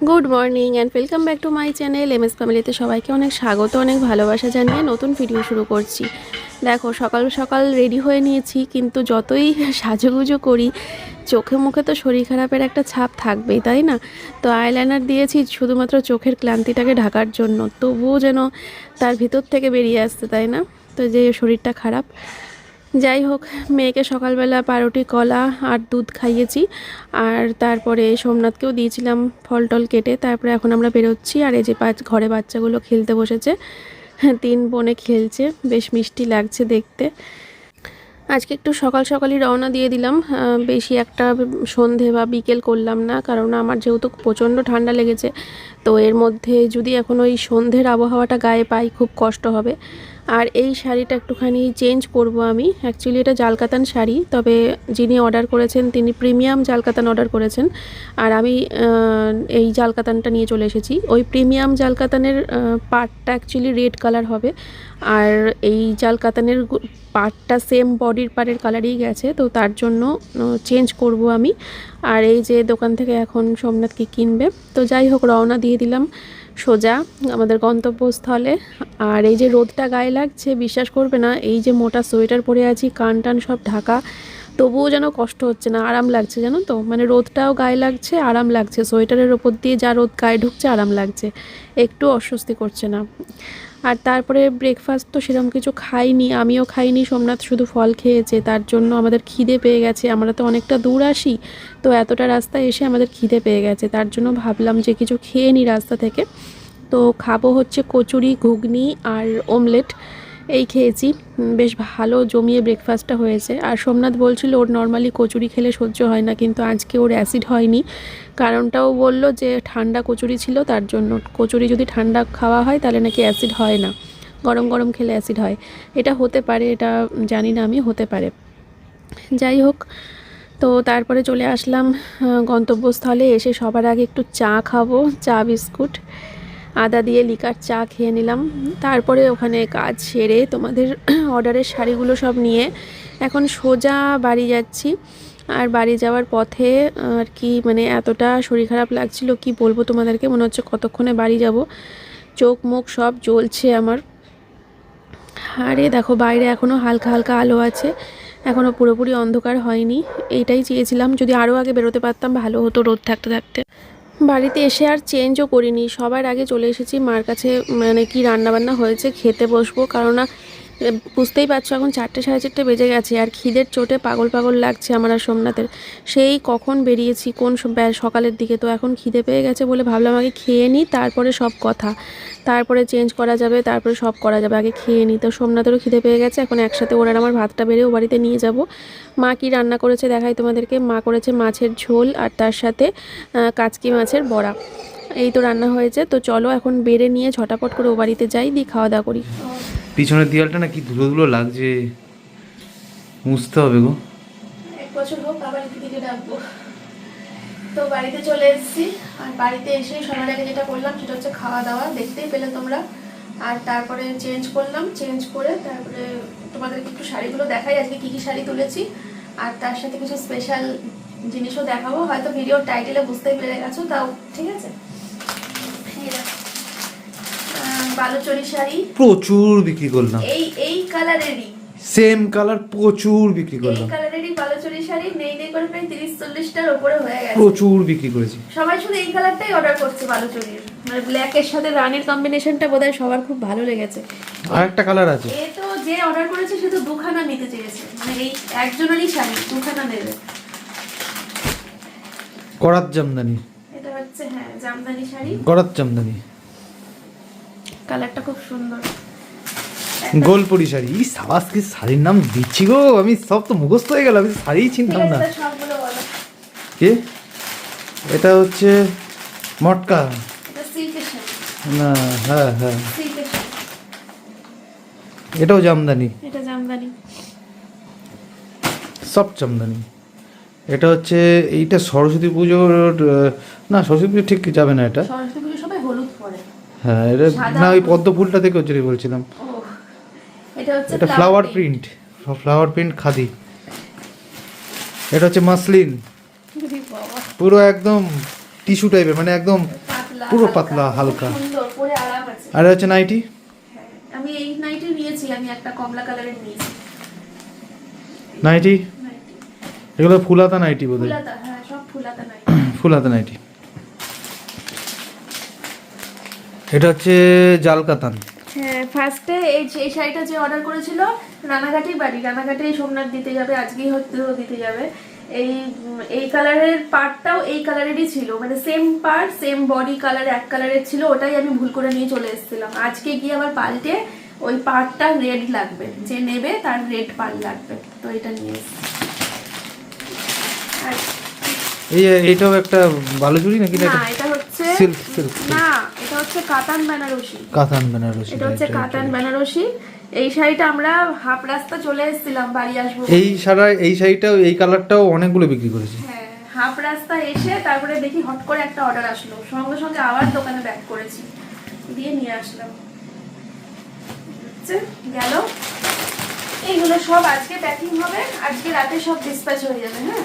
Good morning and welcome back to my channel M S ফ্যামিলিতে সবাইকে অনেক স্বাগত, অনেক ভালোবাসা জানিয়ে নতুন ভিডিও শুরু করছি। দেখো, সকাল সকাল রেডি হয়ে নিয়েছি, কিন্তু যতই সাজুগুজু করি, চোখে মুখে তো শরীর খারাপের একটা ছাপ থাকবেই, তাই না? তো আইলাইনার দিয়েছি শুধুমাত্র চোখের ক্লান্তিটাকে ঢাকার জন্য। তবুও যেন তার ভিতর থেকে বেরিয়ে আসতে, তাই না? তো যে শরীরটা খারাপ যাই হোক মেয়েকে সকালবেলা পাউরুটি কলা আর দুধ খাইয়েছি। আর তারপরে সোমনাথকেও দিয়েছিলাম ফল টল কেটে। তারপরে এখন আমরা বেরোচ্ছি আর এই যে ঘরে বাচ্চাগুলো খেলতে বসেছে। হ্যাঁ, তিন বোনে খেলছে। বেশ মিষ্টি লাগছে দেখতে। আজকে একটু সকাল সকালই রওনা দিয়ে দিলাম। বেশি একটা সন্ধে বা বিকেল করলাম না কারণ আমার যেহেতু প্রচণ্ড ঠান্ডা লেগেছে তো এর মধ্যে যদি এখন ওই সন্ধ্যের আবহাওয়াটা গায়ে পাই খুব কষ্ট হবে। আর এই শাড়িটা একটুখানি চেঞ্জ করব আমি। অ্যাকচুয়ালি এটা জালকাতান শাড়ি, তবে যিনি অর্ডার করেছেন তিনি প্রিমিয়াম জালকাতান অর্ডার করেছেন। আর আমি এই জালকাতানটা নিয়ে চলে এসেছি। ওই প্রিমিয়াম জালকাতানের পার্টটা অ্যাকচুয়ালি রেড কালার হবে। আর এই জালকাতানের পার্টটা সেম বডির পাড়ের কালারই গেছে, তো তার জন্য চেঞ্জ করব আমি। আর এই যে দোকান থেকে এখন সোমনাথকে কিনবে, তো যাই হোক, রওনা দিয়ে দিলাম। সোজা আমাদের গন্তব্যস্থলে। আর এই যে রোদটা গায়ে লাগছে, বিশ্বাস করবে না, এই যে মোটা সোয়েটার পরে আছি, কান টান সব ঢাকা, তবুও যেন কষ্ট হচ্ছে না, আরাম লাগছে জানো তো? মানে রোদটাও গায়ে লাগছে, আরাম লাগছে। সোয়েটারের ওপর দিয়ে যা রোদ গায়ে ঢুকছে, আরাম লাগছে। একটু অস্বস্তি করছে না। আর তারপরে ব্রেকফাস্ট তো সেরকম কিছু খাইনি, আমিও খাইনি, সোমনাথ শুধু ফল খেয়েছে, তার জন্য আমাদের খিদে পেয়ে গেছে, আমরা তো অনেকটা দূর আসি, তো এতটা রাস্তা এসে আমাদের খিদে পেয়ে গেছে, তার জন্য ভাবলাম যে কিছু খেয়ে নিই রাস্তা থেকে, তো খাব হচ্ছে কচুরি, ঘুগনি আর ওমলেট এই খেয়েছি। বেশ ভালো জমিয়ে ব্রেকফাস্টটা হয়েছে। আর সোমনাথ বলছিল, ওর নর্মালি কচুরি খেলে সহ্য হয় না, কিন্তু আজকে ওর অ্যাসিড হয়নি। কারণটাও বলল যে, ঠান্ডা কচুরি ছিল, তার জন্য কচুরি যদি ঠান্ডা খাওয়া হয়, তাহলে নাকি অ্যাসিড হয় না। গরম গরম খেলে অ্যাসিড হয়। এটা হতে পারে, এটা জানি না আমি, হতে পারে। যাই হোক, তো তারপরে চলে আসলাম গন্তব্যস্থলে এসে সবার আগে একটু চা খাব, চা, বিস্কুট। আদা দিয়ে লিকার চা খেয়ে নিলাম। তারপরে ওখানে কাজ সেরে তোমাদের অর্ডারের শাড়িগুলো সব নিয়ে এখন সোজা বাড়ি যাচ্ছি। আর বাড়ি যাওয়ার পথে আর কি মানে এতটা শরীর খারাপ লাগছিল, কি বলব তোমাদেরকে? মনে হচ্ছে কতক্ষণে বাড়ি যাব। চোখ মুখ সব জ্বলছে আমার। আরে দেখো, বাইরে এখনও হালকা হালকা আলো আছে। এখনও পুরোপুরি অন্ধকার হয়নি। এইটাই চেয়েছিলাম, যদি আরও আগে বেরোতে পারতাম, ভালো হতো রোদ থাকতে থাকতে। বাড়িতে এসে আর চেঞ্জও করিনি। সবার আগে চলে এসেছি, মার কাছে মানে কি রান্নাবান্না হয়েছে, খেতে বসবো। কারণ বুঝতেই পারছ, এখন চারটে সাড়ে চারটে বেজে গেছে, আর খিদের চোটে পাগল পাগল লাগছে আমার আর সোমনাথের। সেই কখন বেরিয়েছি, কোন সকালের দিকে, তো এখন খিদে পেয়ে গেছে বলে ভাবলাম আগে খেয়ে নিই, তারপরে সব কথা। তারপরে চেঞ্জ করা যাবে, তারপরে সব করা যাবে, আগে খেয়ে নিই। তো সোমনাথেরও খিদে পেয়ে গেছে, এখন একসাথে ওরা আমার ভাতটা বেড়ে ও বাড়িতে নিয়ে যাব। মা কি রান্না করেছে দেখাই তোমাদেরকে, মা করেছে মাছের ঝোল আর তার সাথে কাচকি মাছের বড়া। এই তো রান্না হয়েছে, তো চলো এখন বেড়ে নিয়ে ঝটাপট করে ও বাড়িতে যাই, দিয়ে খাওয়া দাওয়া করি। পিছনের দেওয়ালটা না কি ধুলো ধুলো লাগছে। মুছতে হবে গো। এক বছর হোক, আবার ডাকবো। তো বাড়িতে চলে আর বাড়িতে যেটা সেটা হচ্ছে খাওয়া দাওয়া, দেখতেই পেলে তোমরা। আর তারপরে চেঞ্জ করলাম চেঞ্জ করে তারপরে তোমাদেরকে একটু শাড়িগুলো দেখাই কী কী শাড়ি তুলেছি। আর তার সাথে কিছু স্পেশাল জিনিসও দেখাবো, হয়তো ভিডিওর টাইটেলে বুঝতেই পেরে গেছো, তাও ঠিক আছে এই দেখো। আহ, বালুচরি শাড়ি প্রচুর বিক্রি করলাম। এই এই কালারেরই। সেম কালার প্রচুর বিক্রি এই করলাম। কালারেরই বালুচরি শাড়ি নেই নেই করে প্রায় তিরিশ চল্লিশটার ওপরে হয়ে গেছে। প্রচুর বিক্রি করেছি। সবাই শুধু এই কালারটাই অর্ডার করছে বালুচরির মানে ব্ল্যাকের সাথে রানীর কম্বিনেশনটা বোধহয় সবার খুব ভালো লেগেছে। আর একটা কালার আছে। এ তো যে অর্ডার করেছে সে তো দুখানা নিতে চেয়েছে। মানে এই একজনেরই শাড়ি দুখানা নেবে। করাত জামদানি। এটা হচ্ছে হ্যাঁ জামদানি শাড়ি। করাত জামদানি। কালারটা খুব সুন্দর। গোলপুরি শাড়ি। ই সাবাস কি শাড়ির নাম দিচ্ছি গো। আমি সব তো মুখস্থ হয়ে গেল আমি শাড়িই চিনতাম না। কে? এটা হচ্ছে মটকা। না হ্যাঁ হ্যাঁ। এটাও জামদানি। এটা জামদানি। সব জামদানি। এটা হচ্ছে এইটা সরস্বতী পুজোর না সরস্বতী পুজো ঠিক যাবে না এটা সরস্বতী পুজো সবাই হলুদ পরে হ্যাঁ এটা না ওই ফুল। পদ্ম ফুলটা থেকে বলছিলাম। এটা হচ্ছে এটা flower print flower print khadi. এটা হচ্ছে মাসলিন। পুরো একদম টিস্যু টাইপের মানে একদম পুরো পাতলা, হালকা। আর হচ্ছে নাইটি। হ্যাঁ, আমি এই নাইটি নিয়েছি আমি একটা কমলা কালারের নিয়েছি। নাইটি? এগুলো ফুলাতা নাইটি বোধ ফুলাতা হ্যাঁ সব ফুলাতা নাইটি। ফুলাতা নাইটি। এটা হচ্ছে জাল কাতান হ্যাঁ ফার্স্টে এই এই শাড়িটা যে অর্ডার করেছিল রানাঘাটেই বাড়ি। রানাঘাটেই সোমনাথ দিতে যাবে, আজকেই হয়তো দিতে যাবে। এই এই কালারের পার্টটাও এই কালারেরই ছিল। মানে same part same body colour এক কালারের ছিল, ওটাই আমি ভুল করে নিয়ে চলে এসেছিলাম। আজকে গিয়ে আবার পাল্টে ওই পার্টটা রেড লাগবে। যে নেবে, তার রেড পার্ট লাগবে। তো এটা নিয়ে আর এই এইটাও একটা ভালো চুড়ি নাকি না এটা? হচ্ছে সিল্ক সিল্ক না এটা হচ্ছে কাতান বেনারসি। কাতান বেনারসি এটা হচ্ছে কাতান বেনারসি। এই শাড়িটা আমরা হাফ রাস্তা চলে এসেছিলাম বাড়ি আসব এই সারা এই শাড়িটাও এই কালারটাও অনেকগুলো বিক্রি করেছি। হ্যাঁ হাফ রাস্তা এসে তারপরে দেখি হট করে একটা অর্ডার আসলো। সঙ্গে সঙ্গে আবার দোকানে ব্যাক করেছি। দিয়ে নিয়ে আসলাম। গেল। এইগুলো সব আজকে প্যাকিং হবে। আজকে রাতে সব ডিসপ্যাচ হয়ে যাবে হ্যাঁ?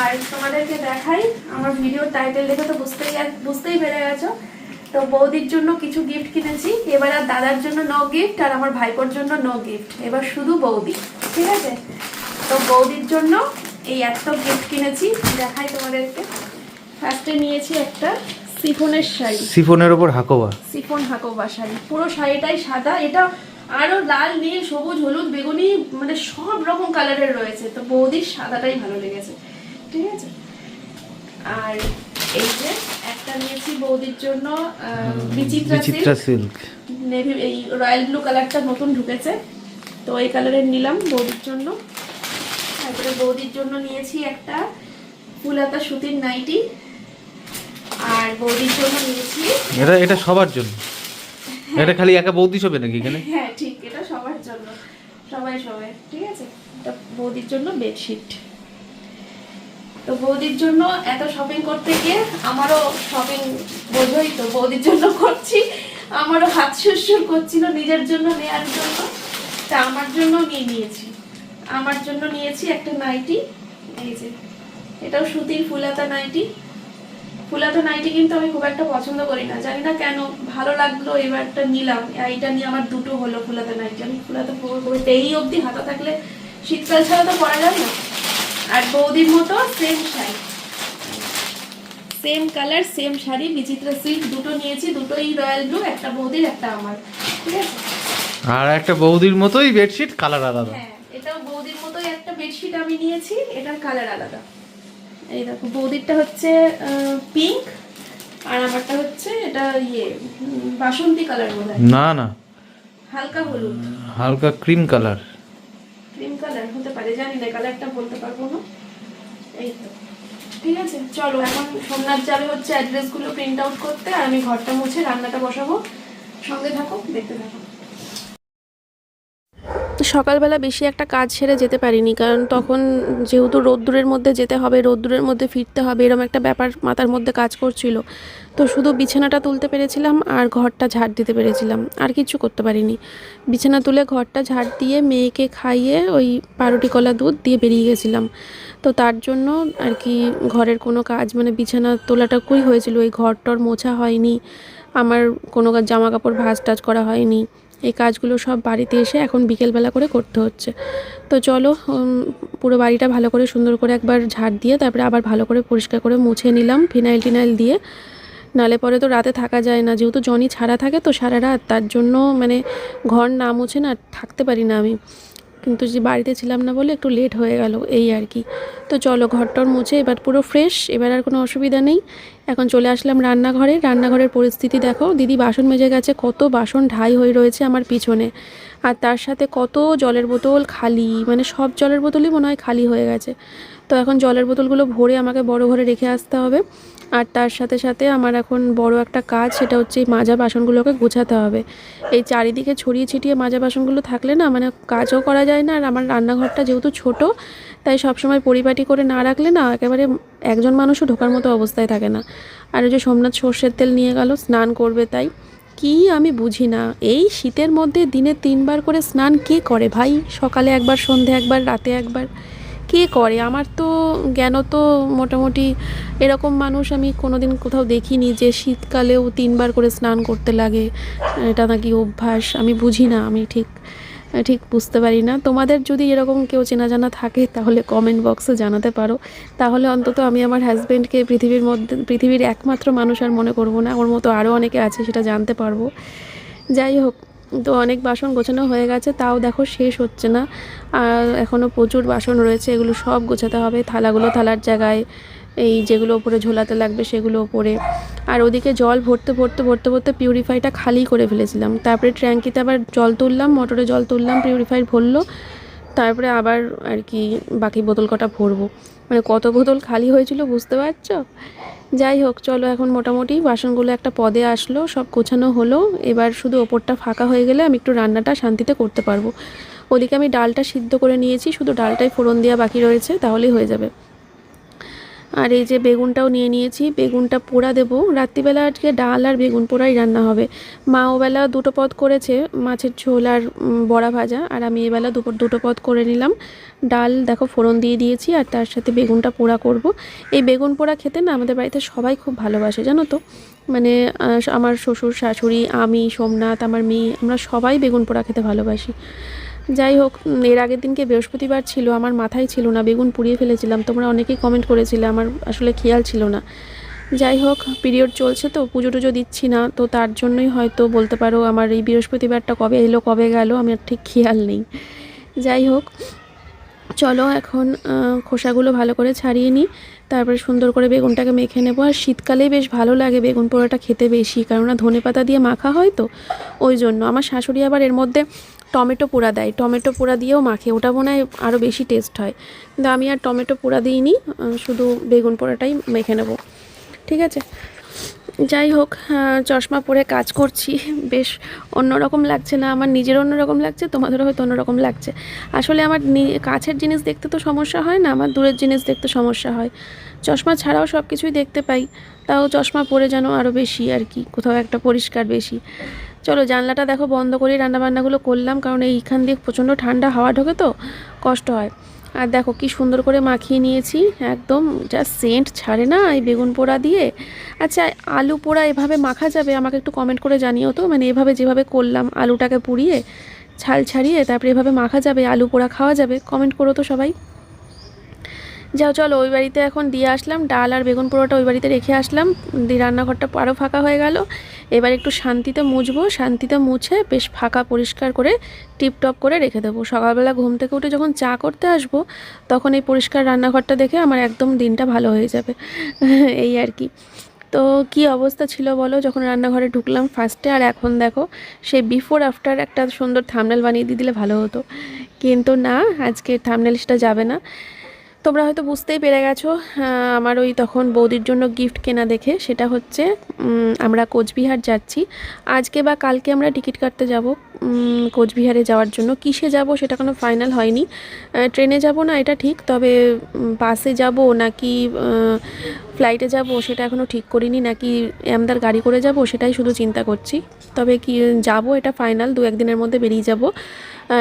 আর তোমাদেরকে দেখাই আমার ভিডিও টাইটেল দেখে তো বুঝতেই বুঝতেই পেরে গেছো। তো বৌদির জন্য কিছু গিফট কিনেছি। এবার আর দাদার জন্য নো গিফট আর আমার ভাইপোর জন্য নো গিফট এবার শুধু বৌদি ঠিক আছে? তো বৌদির জন্য এই এত গিফট কিনেছি। দেখাই তোমাদেরকে। ফার্স্টে নিয়েছি একটা সিফনের শাড়ি। সিফনের উপর হাকোবা। সিফন হাকোবা শাড়ি। পুরো শাড়িটাই সাদা। এটা আরও লাল নীল সবুজ হলুদ বেগুনি মানে সব রকম কালারের রয়েছে। তো বৌদির সাদাটাই ভালো লেগেছে। ঠিক আছে? আর এই যে একটা নিয়েছি বৌদির জন্য বিচিত্রা সিল্ক নেভি এই রয়্যাল ব্লু কালারটা নতুন ঢুকেছে। তো এই কালারের নিলাম বৌদির জন্য। তারপরে বৌদির জন্য নিয়েছি একটা ফুলাতা সুতির নাইটি। আর বৌদির জন্য নিয়েছি এটা এটা সবার জন্য? এটা খালি একা বৌদি হবে নাকি এখানে? হ্যাঁ ঠিক এটা সবার জন্য। সবাই সবাই ঠিক আছে? এটা বৌদির জন্য বেডশিট। তো বৌদির জন্য এত শপিং করতে গিয়ে আমারও শপিং বোঝোই তো বৌদির জন্য করছি, আমারও হাত সুরসুর করছিল নিজের জন্য, নেয়ার জন্য। তা আমার জন্য নিয়ে নিয়েছি। আমার জন্য নিয়েছি একটা নাইটি, এই যে, এটাও সুতির ফুলাতা নাইটি। ফুলাতা নাইটি কিন্তু আমি খুব একটা পছন্দ করি না। জানি না কেন ভালো লাগল এবারটা নিলাম। এইটা নিয়ে আমার দুটো হলো ফুলাতা নাইটি। আমি ফুলাতা এই অবধি হাতা থাকলে শীতকাল ছাড়া তো পরা যাবে না। আর বৌদির মতো same sari. Same colour same sari Bichitra silk দুটো নিয়েছি দুটোই রয়্যাল ব্লু একটা বৌদির একটা আমার। ঠিক আছে? আর একটা বৌদির মতোই বেডশিট কালার আলাদা। হ্যাঁ এটাও বৌদির মতোই একটা বেডশিট আমি নিয়েছি এটার কালার আলাদা। এই দেখো বৌদিরটা হচ্ছে পিঙ্ক আর আমারটা হচ্ছে এটা ইয়ে বাসন্তী কালার বোধ না না। হালকা হলুদ। হালকা ক্রিম কালার কালার হতে পারে জানি না কালারটা বলতে পারব না। এই তো। ঠিক আছে চলো। এখন সোমনাথ যাবে হচ্ছে অ্যাড্রেসগুলো প্রিন্ট আউট করতে আর আমি ঘরটা মুছে রান্নাটা বসাবো। সঙ্গে থাকো দেখতে থাকো। সকালবেলা বেশি একটা কাজ সেরে যেতে পারিনি, কারণ তখন যেহেতু রোদ্দুরের মধ্যে যেতে হবে, রোদ্দুরের মধ্যে ফিরতে হবে এরকম একটা ব্যাপার মাথার মধ্যে কাজ করছিল। তো শুধু বিছানাটা তুলতে পেরেছিলাম আর ঘরটা ঝাড় দিতে পেরেছিলাম, আর কিছু করতে পারিনি। বিছানা তুলে ঘরটা ঝাড় দিয়ে মেয়েকে খাইয়ে ওই পাউরুটি, কলা, দুধ দিয়ে বেরিয়ে গেছিলাম। তো তার জন্য আর কি ঘরের কোনো কাজ মানে বিছানা তোলাটাকুই হয়েছিল? ওই ঘর টর মোছা হয়নি, আমার কোনো জামা কাপড় ভাজ টাজ করা হয়নি। এই কাজগুলো সব বাড়িতে এসে এখন বিকেলবেলা করে করতে হচ্ছে। তো চলো পুরো বাড়িটা ভালো করে সুন্দর করে একবার ঝাড় দিয়ে তারপরে আবার ভালো করে পরিষ্কার করে মুছে নিলাম ফিনাইল টিনাইল দিয়ে। নালে পরে তো রাতে থাকা যায় না, যেহেতু জনি ছাড়া থাকে তো সারা রাত, তার জন্য মানে ঘর না মুছে না থাকতে পারি না আমি। কিন্তু যে বাড়িতে ছিলাম না বলে একটু লেট হয়ে গেল, এই আর কি। তো চলো ঘরটর মুছে, এবার পুরো ফ্রেশ এবার আর কোনো অসুবিধা নেই। এখন চলে আসলাম রান্নাঘরে। রান্নাঘরের পরিস্থিতি দেখো, দিদি বাসন মেজে গেছে, কত বাসন ঢাই হয়ে রয়েছে আমার পিছনে। আর তার সাথে কত জলের বোতল খালি মানে সব জলের বোতলই মনে হয় খালি হয়ে গেছে। তো এখন জলের বোতলগুলো ভরে আমাকে বড় ঘরে রেখে আসতে হবে। আর তার সাথে সাথে আমার এখন বড় একটা কাজ, সেটা হচ্ছে এই মাজা বাসনগুলোকে গোছাতে হবে। এই চারিদিকে ছড়িয়ে ছিটিয়ে মাজা বাসনগুলো থাকলে না মানে কাজও করা যায় না, আর আমার রান্নাঘরটা যেহেতু ছোট, তাই সবসময় পরিপাটি করে না রাখলে না, একেবারে একজন মানুষও ঢোকার মতো অবস্থায় থাকে না। আর ওই যে সোমনাথ সর্ষের তেল নিয়ে গেল, স্নান করবে তাই। কি আমি বুঝি না, এই শীতের মধ্যে দিনে তিনবার করে স্নান কে করে ভাই? সকালে একবার, সন্ধে একবার, রাতে একবার। কে করে? আমার তো জ্ঞান তো মোটামুটি এরকম মানুষ আমি কোনোদিন কোথাও দেখিনি যে শীতকালেও তিনবার করে স্নান করতে লাগে। এটা নাকি অভ্যাস? আমি বুঝি না, আমি ঠিক ঠিক বুঝতে পারি না। তোমাদের যদি এরকম কেউ চেনা জানা থাকে, তাহলে কমেন্ট বক্সে জানাতে পারো। তাহলে অন্তত আমি আমার হাজব্যান্ডকে পৃথিবীর মধ্যে, পৃথিবীর একমাত্র মানুষ আর মনে করব না। ওর মতো আরও অনেকে আছে, সেটা জানতে পারব। যাই হোক তো অনেক বাসন গোছানো হয়ে গেছে, তাও দেখো শেষ হচ্ছে না। আর এখনও প্রচুর বাসন রয়েছে, এগুলো সব গোছাতে হবে। থালাগুলো থালার জায়গায়, এই যেগুলো ওপরে ঝোলাতে লাগবে সেগুলো ওপরে আর ওদিকে জল ভরতে ভরতে ভরতে ভরতে পিউরিফাইটা খালি করে ফেলেছিলাম। তারপরে ট্যাঙ্কিতে আবার জল তুললাম, মোটরে জল তুললাম পিউরিফাই ভরলো। তারপরে আবার আর কি বাকি বোতল কটা ভরবো। মানে কত বোতল খালি হয়েছিল বুঝতে পারছ? যাই হোক, চলো এখন মোটামুটি বাসনগুলো একটা পদে আসলো, সব গোছানো হলো। এবার শুধু ওপরটা ফাঁকা হয়ে গেলে আমি একটু রান্নাটা শান্তিতে করতে পারব। ওদিকে আমি ডালটা সিদ্ধ করে নিয়েছি, শুধু ডালটাই ফোড়ন দেওয়া বাকি রয়েছে, তাহলেই হয়ে যাবে। আর এই যে বেগুনটাও নিয়ে নিয়েছি, বেগুনটা পোড়া দেবো। রাত্রিবেলা আজকে ডাল আর বেগুন পোড়াই রান্না হবে। মা ওবেলা দুটো পদ করেছে, মাছের ঝোল আর বড়া ভাজা, আর আমি এবেলা দুপুর দুটো পদ করে নিলাম। ডাল দেখো ফোড়ন দিয়ে দিয়েছি, আর তার সাথে বেগুনটা পোড়া করব। এই বেগুন পোড়া খেতে না আমাদের বাড়িতে সবাই খুব ভালোবাসে, জানো তো? মানে আমার শ্বশুর, শাশুড়ি, আমি, সোমনাথ, আমার মেয়ে, আমরা সবাই বেগুন পোড়া খেতে ভালোবাসি। যাই হোক এর আগের দিনকে বৃহস্পতিবার ছিল, আমার মাথায় ছিল না, বেগুন পুড়িয়ে ফেলেছিলাম, তোমরা অনেকেই কমেন্ট করেছিলে, আমার আসলে খেয়াল ছিল না। যাই হোক পিরিয়ড চলছে তো, পুজো টুজো দিচ্ছি না, তো তার জন্যই হয়তো বলতে পারো আমার এই বৃহস্পতিবারটা কবে এলো, কবে গেল আমার ঠিক খেয়াল নেই। যাই হোক, চলো এখন খোসাগুলো ভালো করে ছাড়িয়ে নিই, তারপরে সুন্দর করে বেগুনটাকে মেখে নেব, আর শীতকালেই বেশ ভালো লাগে বেগুন পোড়াটা খেতে বেশি, কেননা ধনে পাতা দিয়ে মাখা হয় তো, ওই জন্য। আমার শাশুড়ি আবার এর মধ্যে টমেটো পোড়া দেয়। টমেটো পোড়া দিয়েও মাখে। ওটা মনে হয় আরও বেশি টেস্ট হয়। কিন্তু আমি আর টমেটো পোড়া দিইনি শুধু বেগুন পোড়াটাই মেখে নেব। ঠিক আছে? যাই হোক চশমা পরে কাজ করছি। বেশ অন্যরকম লাগছে না। আমার নিজের অন্যরকম লাগছে, তোমাদেরও হয়তো অন্যরকম লাগছে। আসলে আমার কাছের জিনিস দেখতে তো সমস্যা হয় না, আমার দূরের জিনিস দেখতে সমস্যা হয়। চশমা ছাড়াও সব কিছুই দেখতে পাই। তাও চশমা পরে যেন আরও বেশি আর কি, কোথাও একটা পরিষ্কার বেশি। চলো জানলাটা দেখো, বন্ধ করে রান্নাবান্নাগুলো করলাম, কারণ এইখান দিয়ে প্রচণ্ড ঠান্ডা হাওয়া ঢোকে তো, কষ্ট হয়। আর দেখো কি সুন্দর করে মাখিয়ে নিয়েছি, একদম যা সেন্ট ছাড়ে না এই বেগুন পোড়া দিয়ে। আচ্ছা আলু পোড়া এভাবে মাখা যাবে? আমাকে একটু কমেন্ট করে জানিও তো মানে এভাবে যেভাবে করলাম আলুটাকে পুড়িয়ে, ছাল ছাড়িয়ে, তারপরে এভাবে মাখা যাবে, আলু পোড়া খাওয়া যাবে কমেন্ট করো তো সবাই। যাও, চলো, ওই বাড়িতে এখন দিয়ে আসলাম। ডাল আর বেগুন পোড়াটা ওই বাড়িতে রেখে আসলাম। দিয়ে রান্নাঘরটা আরও ফাঁকা হয়ে গেল। এবার একটু শান্তিতে মুছবো। শান্তিতে মুছে বেশ ফাঁকা পরিষ্কার করে টিপটপ করে রেখে দেবো। সকালবেলা ঘুম থেকে উঠে যখন চা করতে আসব, তখন এই পরিষ্কার রান্নাঘরটা দেখে আমার একদম দিনটা ভালো হয়ে যাবে। এই আর কি। তো কি অবস্থা ছিল বলো? যখন রান্নাঘরে ঢুকলাম ফার্স্টে আর এখন দেখো, সেই বিফোর আফটার একটা সুন্দর থামনেল বানিয়ে দিয়ে দিলে ভালো হতো। কিন্তু না, আজকে থামনেলসটা যাবে না। তোমরা হয়তো বুঝতেই পেরে গেছো আমার ওই তখন বৌদির জন্য গিফট কেনা দেখে। সেটা হচ্ছে আমরা কোচবিহার যাচ্ছি। আজকে বা কালকে আমরা টিকিট কাটতে যাব কোচবিহারে যাওয়ার জন্য। কিসে যাব সেটা কোনো ফাইনাল হয়নি। ট্রেনে যাব না, এটা ঠিক, তবে বাসে যাব নাকি ফ্লাইটে যাব সেটা এখনও ঠিক করিনি, নাকি আমদার গাড়ি করে যাব সেটাই শুধু চিন্তা করছি। তবে কি, যাব এটা ফাইনাল দু একদিনের মধ্যে বেরিয়ে যাব।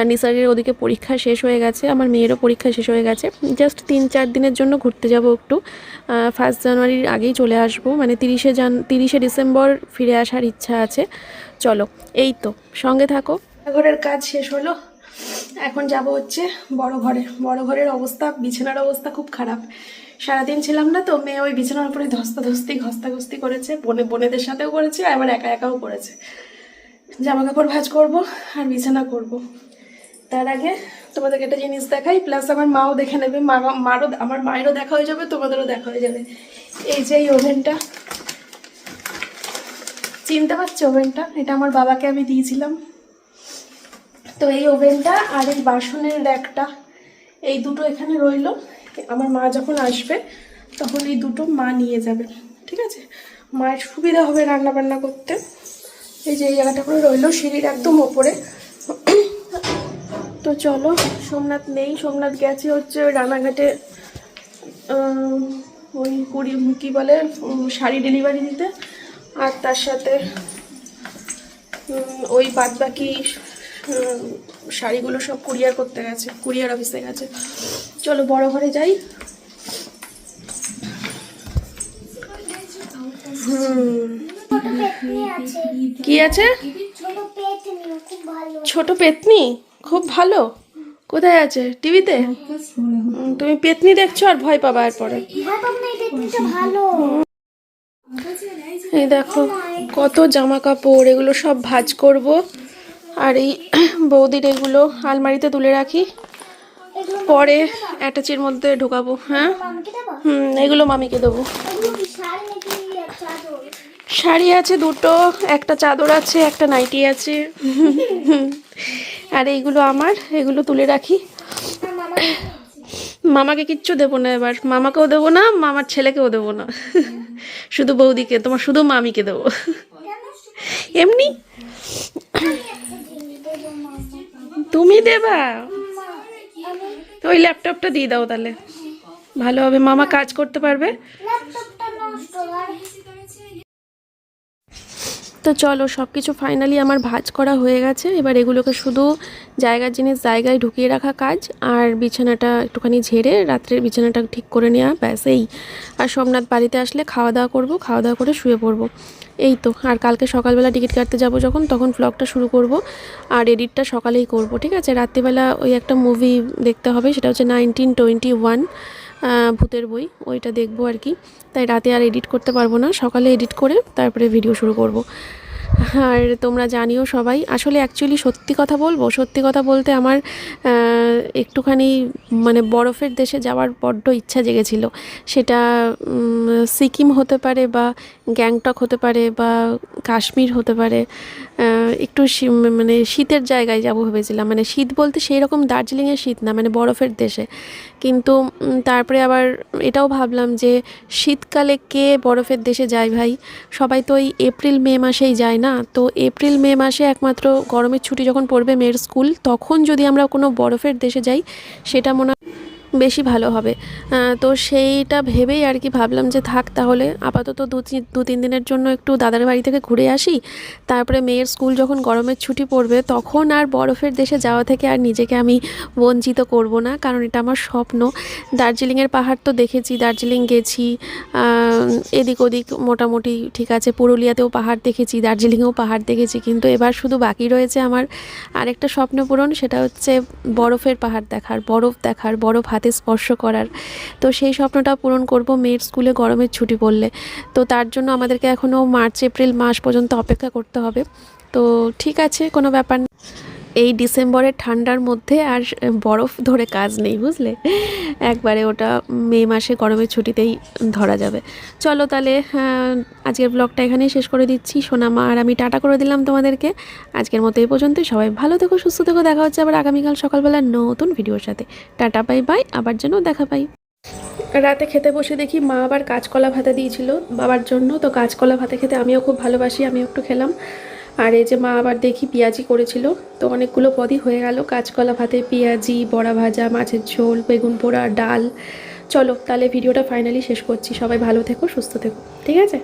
নিসারের ওদিকে পরীক্ষা শেষ হয়ে গেছে, আমার মেয়েরও পরীক্ষা শেষ হয়ে গেছে। জাস্ট তিন চার দিনের জন্য ঘুরতে যাব একটু। ফার্স্ট জানুয়ারির আগেই চলে আসব মানে তিরিশে জান তিরিশে ডিসেম্বর ফিরে আসার ইচ্ছা আছে। চলো, এই তো, সঙ্গে থাকো। ঘরের কাজ শেষ হলো, এখন যাব হচ্ছে বড় ঘরে। বড় ঘরের অবস্থা, বিছানার অবস্থা খুব খারাপ। সারাদিন ছিলাম না তো, মেয়ে ওই বিছানার উপরে ধস্তা ধস্তাধস্তি ঘস্তাঘস্তি করেছে, বোনে, বোনেদের সাথেও করেছে, আবার একা একাও করেছে। জামা কাপড় ভাঁজ করব আর বিছানা করব। তার আগে তোমাদেরকে একটা জিনিস দেখাই প্লাস আমার মাও দেখে নেবে মারও, আমার মায়েরও দেখা হয়ে যাবে, তোমাদেরও দেখা হয়ে যাবে। এই যে এই ওভেনটা। চিনতে পারছ ওভেনটা? এটা আমার বাবাকে আমি দিয়েছিলাম। তো এই ওভেনটা আর এই বাসনের র্যাকটা, এই দুটো এখানে রইল। আমার মা যখন আসবে, তখন এই দুটো মা নিয়ে যাবে, ঠিক আছে? মায়ের সুবিধা হবে রান্না বান্না করতে। এই যে এই জায়গাটা করে রইল, সিঁড়ির একদম ওপরে। তো চলো সোমনাথ নেই সোমনাথ গেছে হচ্ছে রানাঘাটে ওই কুড়ি কী বলে শাড়ি ডেলিভারি দিতে আর তার সাথে ওই বাদ বাকি শাড়িগুলো সব কুরিয়ার করতে গেছে কুরিয়ার অফিসে গেছে। চলো বড় ঘরে যাই। কি আছে? ছোট পেতনি? খুব ভালো। কোথায় আছে? টিভিতে? তুমি পেতনি দেখছ আর ভয় পাবা এরপরে। এই ভালো। দেখো কত জামা কাপড় এগুলো সব ভাঁজ করব। আর এই বৌদির এগুলো আলমারিতে তুলে রাখি। পরে অ্যাটাচির মধ্যে ঢোকাবো হ্যাঁ? হুম এগুলো মামিকে দেবো। শাড়ি শাড়ি আছে দুটো একটা চাদর আছে একটা নাইটি আছে। আর এইগুলো আমার, এগুলো তুলে রাখি। মামাকে কিচ্ছু দেবো না এবার। মামাকেও দেবো না, মামার ছেলেকেও দেবো না। শুধু বৌদিকে, তোমার শুধু মামিকে দেবো। এমনি? তুমি দেবা? তো ওই ল্যাপটপটা দিয়ে দাও তাহলে। ভালো হবে মামা কাজ করতে পারবে। তো চলো সব কিছু ফাইনালি আমার ভাজ করা হয়ে গেছে। এবার এগুলোকে শুধু জায়গার জিনিস জায়গায় ঢুকিয়ে রাখা কাজ, আর বিছানাটা একটুখানি ঝেড়ে রাত্রের বিছানাটা ঠিক করে নেওয়া ব্যাস এই। আর সোমনাথ বাড়িতে আসলে খাওয়া দাওয়া করব, খাওয়া দাওয়া করে শুয়ে পড়ব। এই তো, আর কালকে সকালবেলা টিকিট কাটতে যাব যখন, তখন ব্লগটা শুরু করব, আর এডিটটা সকালেই করব, ঠিক আছে? রাত্রিবেলা ওই একটা মুভি দেখতে হবে, সেটা হচ্ছে নাইনটিন টোয়েন্টি ওয়ান ভূতের বই, ওইটা দেখব আর কি। তাই রাতে আর এডিট করতে পারব না। সকালে এডিট করে তারপরে ভিডিও শুরু করব। আর তোমরা জানিও সবাই, আসলে অ্যাকচুয়ালি সত্যি কথা বলব, সত্যি কথা বলতে আমার একটুখানি মানে বরফের দেশে যাওয়ার বড্ড ইচ্ছা জেগেছিল। সেটা সিকিম হতে পারে বা গ্যাংটক হতে পারে বা কাশ্মীর হতে পারে একটু মানে শীতের জায়গায় যাব ভেবেছিলাম। মানে শীত বলতে সেই রকম দার্জিলিংয়ের শীত না মানে বরফের দেশে। কিন্তু তারপরে আবার এটাও ভাবলাম যে, শীতকালে কে বরফের দেশে যায় ভাই? সবাই তো ওই এপ্রিল, মে মাসেই যায় না। তো এপ্রিল মে মাসে একমাত্র গরমের ছুটি যখন পড়বে মেয়ের স্কুল, তখন যদি আমরা কোনো বরফের দেশে যাই, সেটা মনে হয় বেশি ভালো হবে। তো সেইটা ভেবেই আর কি ভাবলাম যে থাক তাহলে আপাতত দু দু তিন দিনের জন্য একটু দাদার বাড়ি থেকে ঘুরে আসি। তারপরে মেয়ের স্কুল যখন গরমের ছুটি পড়বে তখন আর বরফের দেশে যাওয়া থেকে আর নিজেকে আমি বঞ্চিত করব না, কারণ এটা আমার স্বপ্ন। দার্জিলিংয়ের পাহাড় তো দেখেছি, দার্জিলিং গেছি এদিক ওদিক মোটামুটি ঠিক আছে, পুরুলিয়াতেও পাহাড় দেখেছি, দার্জিলিংয়েও পাহাড় দেখেছি, কিন্তু এবার শুধু বাকি রয়েছে আমার আরেকটা স্বপ্ন পূরণ, সেটা হচ্ছে বরফের পাহাড় দেখার, বরফ দেখার, বরফ হাতে স্পর্শ করার। তো সেই স্বপ্নটা পূরণ করব মেয়ের স্কুলে, গরমের ছুটি পড়লে তো তার জন্য আমাদেরকে এখনও মার্চ, এপ্রিল মাস পর্যন্ত অপেক্ষা করতে হবে। তো ঠিক আছে, কোনো ব্যাপার না। এই ডিসেম্বরের ঠান্ডার মধ্যে আর বরফ ধরে কাজ নেই বুঝলে? একবারে ওটা মে মাসে গরমের ছুটিতেই ধরা যাবে। চলো তাহলে আহ, আজকের ব্লগটা এখানেই শেষ করে দিচ্ছি। সোনামা আর আমি টাটা করে দিলাম তোমাদেরকে। আজকের মতো এই পর্যন্তই। সবাই ভালো থেকো সুস্থ থেকো। দেখা হচ্ছে আবার আগামীকাল সকালবেলা নতুন ভিডিওর সাথে। Tata bye bye. আবার যেন দেখা পাই। রাতে খেতে বসে দেখি মা আবার কাঁচকলা ভাতে দিয়েছিল। বাবার জন্য তো কাঁচকলা ভাতে খেতে আমিও খুব ভালোবাসি আমি একটু খেলাম। আর এই যে মা আবার দেখি পেঁয়াজি করেছিল, তো অনেকগুলো পদই হয়ে গেল। কাঁচকলা ভাতে পেঁয়াজি, বড়া ভাজা, মাছের ঝোল, বেগুন পোড়া, ডাল। চলো তাহলে ভিডিওটা ফাইনালি শেষ করছি। সবাই ভালো থেকো, সুস্থ থেকো। ঠিক আছে?